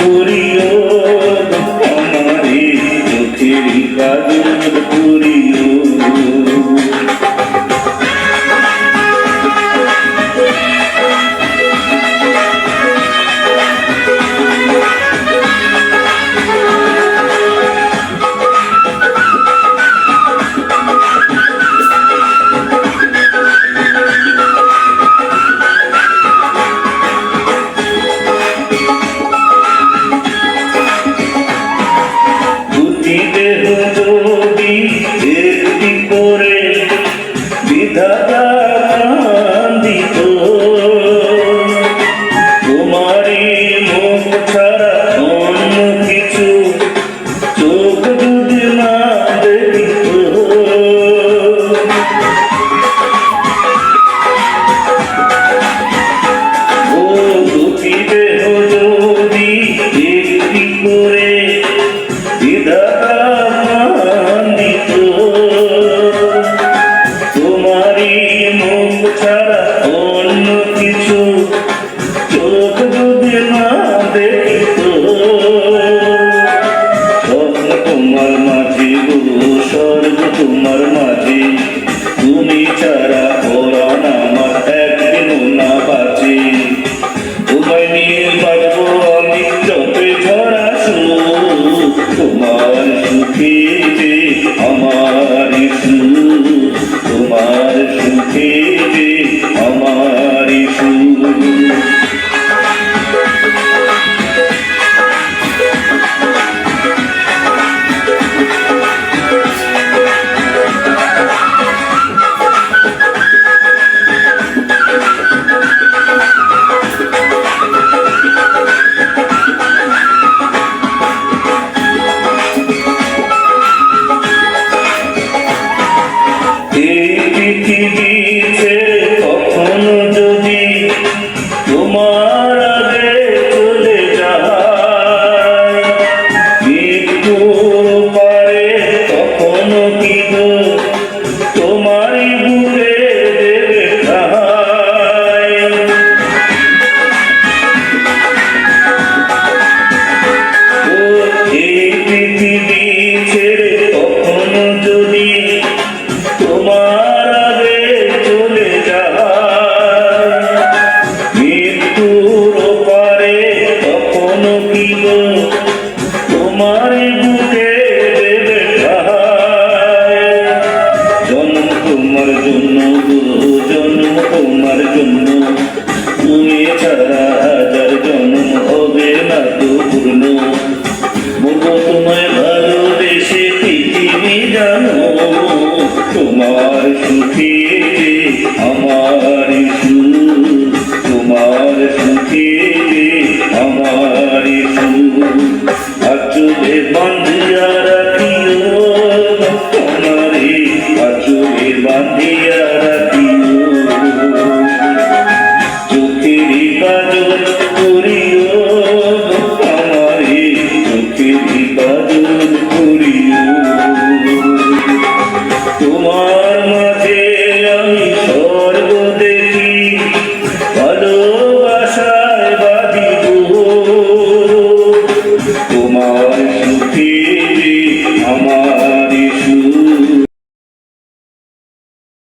পুরী కాంతితో Thank you. তোমারই বুকে দেবে জন্ম তোমার জন্য জন্ম তোমার জন্য। তুমি ছাড়া হাজার জন্ম হবে না তো পূর্ণ বলব তোমায় ভালোবেসে পৃথিবী জানো, তোমার সুখী Oh.